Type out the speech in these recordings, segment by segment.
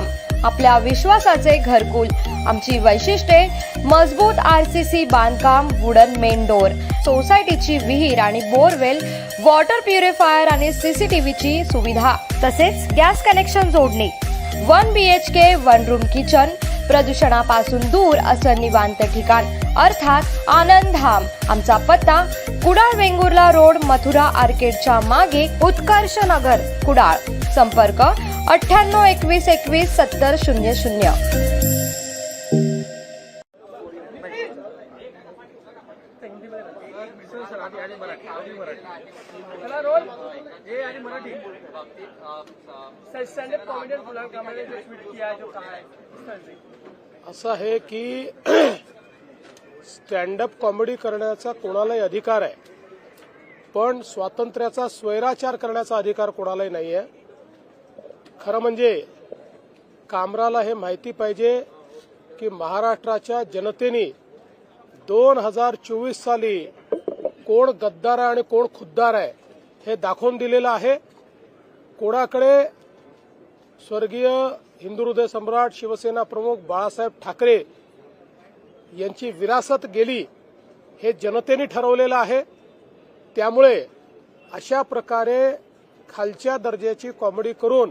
बांधकाम आपल्या विश्वासाचे घरकुल. आमची वैशिष्ट्ये मजबूत आर सी सी बांधकाम वुडन मेन डोर. सोसायटीची विहीर आणि बोरवेल वॉटर प्युरिफायर आणि सीसीटीव्हीची सुविधा. तसेच गॅस कनेक्शन जोडणी. One B H K one room kitchen. प्रदूषणापासून दूर असं निवांत ठिकाण. अर्थात आनंदधाम आमचा पत्ता कुडाळ वेंगुर्ला रोड मथुरा आर्केडच्या मागे उत्कर्ष नगर कुडाळ. संपर्क अठ्ठ्याण्णव एकवीस एकवीस सत्तर शून्य शून्य. असं आहे की स्टँडअप कॉमेडी करण्याचा कोणालाही अधिकार आहे. पण स्वातंत्र्याचा स्वैराचार करण्याचा अधिकार कोणालाही नाही आहे खरं म्हणजे कामराला हे माहिती पाहिजे की महाराष्ट्राच्या जनतेने दोन हजार चोवीस साली कोण गद्दार आहे आणि कोण खुद्दार आहे हे दाखवून दिलेलं आहे. कोणाकडे स्वर्गीय हिंदू हृदय सम्राट शिवसेना प्रमुख बाळासाहेब ठाकरे यांची विरासत गेली हे जनतेने ठरवलेलं आहे. त्यामुळे अशा प्रकारे खालच्या दर्जाची कॉमेडी करून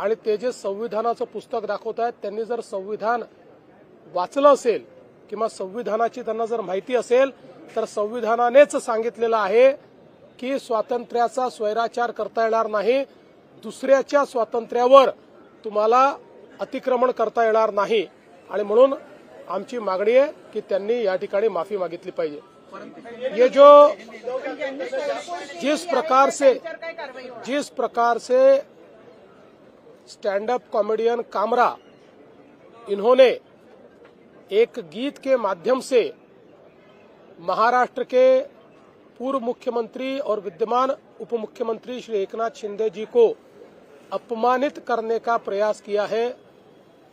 आणि ते जे संविधानाचं पुस्तक दाखवत आहेत त्यांनी जर संविधान वाचलं असेल किंवा संविधानाची त्यांना जर माहिती असेल तर संविधानानेच सांगितलेलं आहे की स्वातंत्र्याचा स्वैराचार करता येणार नाही. दुसऱ्याच्या स्वातंत्र्यावर तुम्हाला अतिक्रमण करता येणार नाही. आणि म्हणून आमची मागणी आहे की त्यांनी या ठिकाणी माफी मागितली पाहिजे. ये जो जिस प्रकार से जिस प्रकार से स्टैंड अप कॉमेडियन कामरा, इन्होंने एक गीत के माध्यम से महाराष्ट्र के पूर्व मुख्यमंत्री और विद्यमान उप मुख्यमंत्री श्री एकनाथ शिंदे जी को अपमानित करने का प्रयास किया है।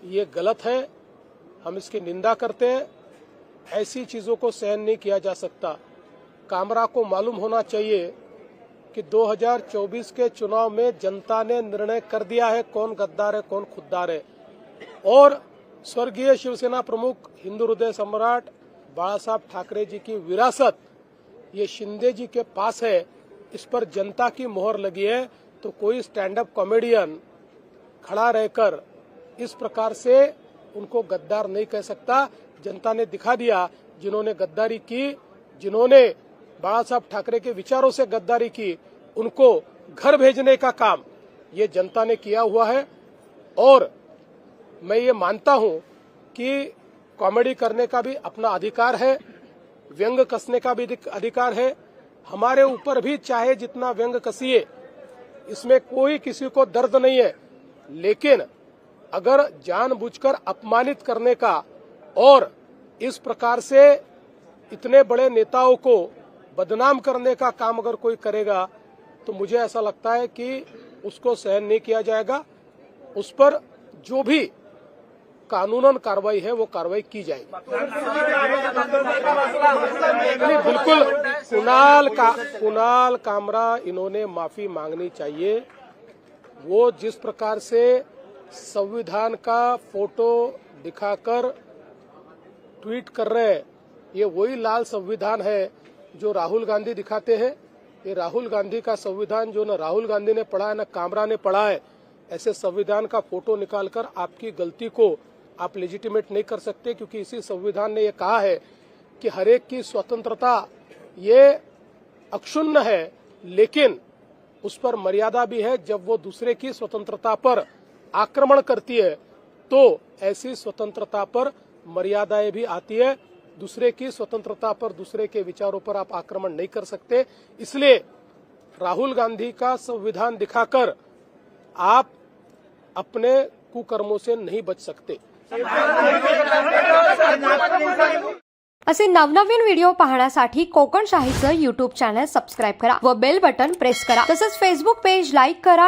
ये गलत है। हम इसकी निंदा करते हैं। ऐसी चीज़ों को सहन नहीं किया जा सकता। कामरा को मालूम होना चाहिए कि 2024 के चुनाव में जनता ने निर्णय कर दिया है कौन गद्दार है, कौन खुददार है। और स्वर्गीय शिवसेना प्रमुख हिंदू हृदय सम्राट बाला साहब ठाकरे जी की विरासत, ये शिंदे जी के पास है, इस पर जनता की मोहर लगी है तो कोई स्टैंड अप कॉमेडियन खड़ा रहकर इस प्रकार से उनको गद्दार नहीं कह सकता। जनता ने दिखा दिया जिन्होंने गद्दारी की, जिन्होंने बाला साहब ठाकरे के विचारों से गद्दारी की, उनको घर भेजने का काम, ये जनता ने किया हुआ है। और मैं ये मानता हूँ कि कॉमेडी करने का भी अपना अधिकार है, व्यंग कसने का भी अधिकार है। हमारे ऊपर भी चाहे जितना व्यंग कसिए, इसमें कोई किसी को दर्द नहीं है। लेकिन अगर जानबूझकर अपमानित करने का और इस प्रकार से इतने बड़े नेताओं को बदनाम करने का काम अगर कोई करेगा तो मुझे ऐसा लगता है कि उसको सहन नहीं किया जाएगा। उस पर जो भी कानूनन कार्रवाई है, वो कार्रवाई की जाएगी। बिल्कुल, कुणाल का, कुणाल कामरा, इन्होंने माफ़ी मांगनी चाहिए। वो जिस प्रकार से संविधान का फ़ोटो दिखाकर ट्वीट कर रहे हैं, ये वही लाल संविधान है जो राहुल गांधी दिखाते हैं, ये राहुल गांधी का संविधान जो न राहुल गांधी ने पढ़ा है न कामरा ने पढ़ा है, ऐसे संविधान का फ़ोटो निकालकर आपकी गलती को आप लेजिटिमेट नहीं कर सकते क्योंकि इसी संविधान ने ये कहा है कि हरेक की स्वतंत्रता ये अक्षुण्ण है, लेकिन उस पर मर्यादा भी है, जब वो दूसरे की स्वतंत्रता पर आक्रमण करती है तो ऐसी स्वतंत्रता पर मर्यादाएँ भी आती है दूसरे की स्वतंत्रता पर, दूसरे के विचारों पर आप आक्रमण नहीं कर सकते। इसलिए राहुल गांधी का संविधान दिखाकर आप अपने कुकर्मों से नहीं बच सकते। असे नवनवीन व्हिडिओ पाहण्यासाठी कोकण शाहीचं युट्यूब चॅनल सबस्क्राईब करा व बेल बटन प्रेस करा. तसंच फेसबुक पेज लाईक करा.